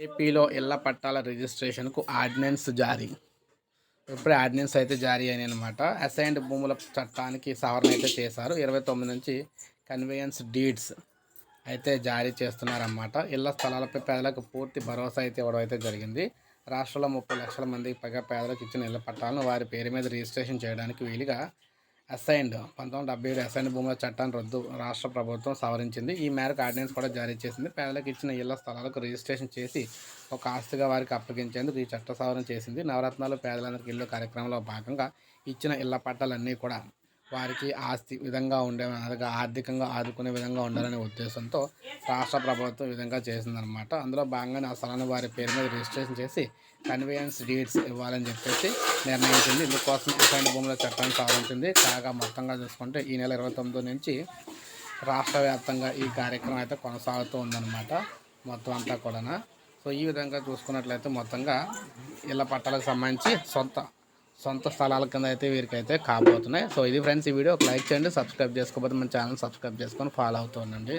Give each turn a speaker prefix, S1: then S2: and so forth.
S1: ఏపీలో ఇళ్ళ పట్టాల రిజిస్ట్రేషన్కు ఆర్డినెన్స్ జారీ. ఇప్పుడే ఆర్డినెన్స్ అయితే జారీ అయినాయి అనమాట అసైన్డ్ భూముల చట్టానికి సవరణ అయితే చేశారు. ఇరవై తొమ్మిది నుంచి కన్వేయన్స్ డీడ్స్ అయితే జారీ చేస్తున్నారన్నమాట. ఇళ్ళ స్థలాలపై పేదలకు పూర్తి భరోసా అయితే ఇవ్వడం అయితే జరిగింది. రాష్ట్రంలో ముప్పై లక్షల మందికి పైగా పేదలకు ఇచ్చిన ఇళ్ళ పట్టాలను వారి పేరు మీద రిజిస్ట్రేషన్ చేయడానికి వీలుగా అసైన్డ్ పంతొమ్మిది డెబ్బై ఏడు అసైన్డ్ భూముల చట్టాన్ని రద్దు రాష్ట్ర ప్రభుత్వం సవరించింది. ఈ మేరకు ఆర్డినెన్స్ కూడా జారీ చేసింది. పేదలకు ఇచ్చిన ఇళ్ళ స్థలాలకు రిజిస్ట్రేషన్ చేసి ఒక ఆస్తిగా వారికి అప్పగించేందుకు ఈ చట్ట సవరణ చేసింది. నవరత్నాలు పేదలందరికీ ఇల్లు కార్యక్రమంలో భాగంగా ఇచ్చిన ఇళ్ళ పట్టాలన్నీ కూడా వారికి ఆస్తి విధంగా ఉండే ఆర్థికంగా ఆదుకునే విధంగా ఉండాలనే ఉద్దేశంతో రాష్ట్ర ప్రభుత్వం విధంగా చేసిందనమాట అందులో భాగంగానే ఆ స్థలాన్ని వారి పేరు మీద రిజిస్ట్రేషన్ చేసి కన్వేయన్స్ డీడ్స్ ఇవ్వాలని చెప్పేసి నిర్ణయించింది. ఇందుకోసం ఇటువంటి భూముల చట్టాన్ని సవరించింది కాగా మొత్తంగా చూసుకుంటే ఈ నెల ఇరవై తొమ్మిది నుంచి రాష్ట్ర వ్యాప్తంగా ఈ కార్యక్రమం అయితే కొనసాగుతూ ఉందన్నమాట. మొత్తం అంతా కూడా సో ఈ విధంగా చూసుకున్నట్లయితే మొత్తంగా ఇళ్ళ పట్టాలకు సంబంధించి సొంత సొంత స్థలాల కింద అయితే వీరికైతే కాబోతున్నాయి. సో ఇది ఫ్రెండ్స్ ఈ వీడియో. ఒక లైక్ చేయండి సబ్స్క్రైబ్ చేసుకోకపోతే మన ఛానల్ సబ్స్క్రైబ్ చేసుకొని ఫాలో అవుతూ ఉండండి.